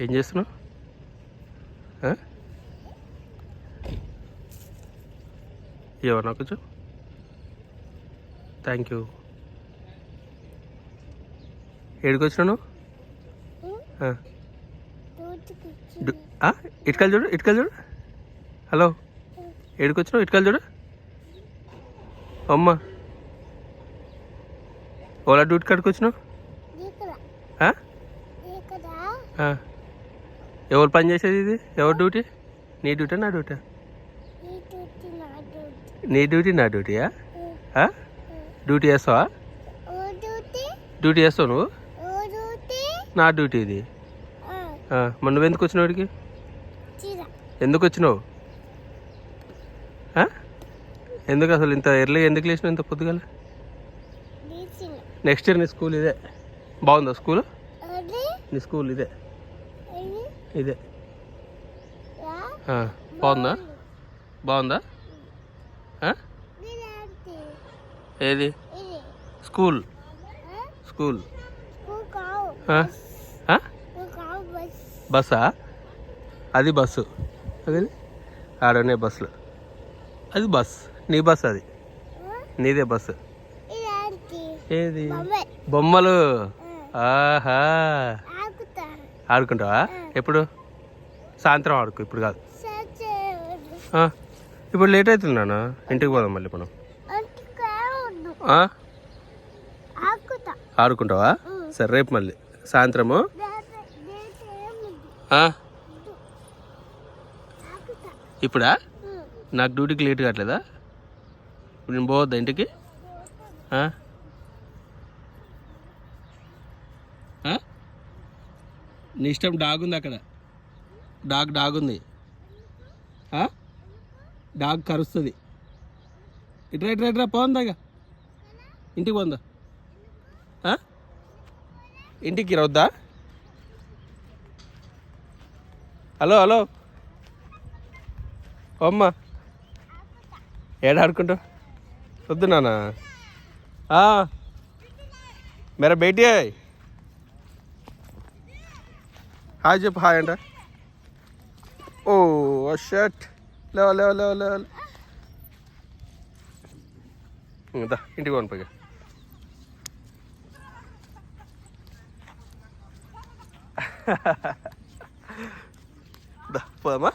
ఏం చేస్తున్నావు? ఇవ్వనా కొంచెం? థ్యాంక్ యూ ఏడికి ఆ? ఇటుకలు చూడు ఇటుకలు చూడు. హలో. ఏడికి వచ్చినావు? ఇటుకలు చూడు. అమ్మ. ఓలా డ్యూటీ? ఆ. ఎవరు పని చేసేది ఇది? ఎవరు డ్యూటీ? నీ డ్యూటీ నా డ్యూటీ? నీ డ్యూటీ నా డ్యూటీయా? డ్యూటీ చేస్తావా? డ్యూటీ. చేస్తావు నువ్వు? నా డ్యూటీ ఇది? మరి నువ్వు ఎందుకు వచ్చినావు ఇక్కడికి? ఎందుకు వచ్చినావు? ఎందుకు అసలు ఇంత ఎర్లీ ఎందుకు లేచినావు ఇంత పొద్దుగాల? నెక్స్ట్ ఇయర్ నీ స్కూల్ ఇదే. బాగుందా స్కూల్? నీ స్కూల్ ఇదే. ఇదే. బాగుందా? బాగుందా? ఏది? స్కూల్. స్కూల్? బస్సా? అది బస్సు. అది? ఆడనే బస్సులు. అది బస్. నీ బస్ అది. నీదే బస్సు ఏది? బొమ్మలు. ఆహా. ఆడుకుంటావా? ఎప్పుడు? సాయంత్రం ఆడుకో ఇప్పుడు కాదు. ఇప్పుడు లేట్ అవుతుందానా ఇంటికి పోదాం మళ్ళీ మనం? ఆడుకుంటావా? సరే రేపు మళ్ళీ. సాయంత్రము? ఇప్పుడా? నాకు డ్యూటీకి లేట్ కావట్లేదా? ఇప్పుడు నేను పోవద్దా ఇంటికి? నీ ఇష్టం డాగ్ ఉంది అక్కడ. డాగ్ డాగ్ ఉంది. డాగ్ కరుస్తుంది. ఇట్రా ఇట్రా ఇట్రా పోందాగా ఇంటికి పోందా ఇంటికి రవద్దా? Hello hello. అమ్మ ఏడ వద్దు నాన్న. మేర మేరా ഹായ് ജപ്പ് ഹായ് ഉണ്ട് ഓ ഷർട്ട് ലോ ലോ ലോ ലോ എന്താ ഇണ്ടി പോകാൻ പോയി ഇതാ പോമാ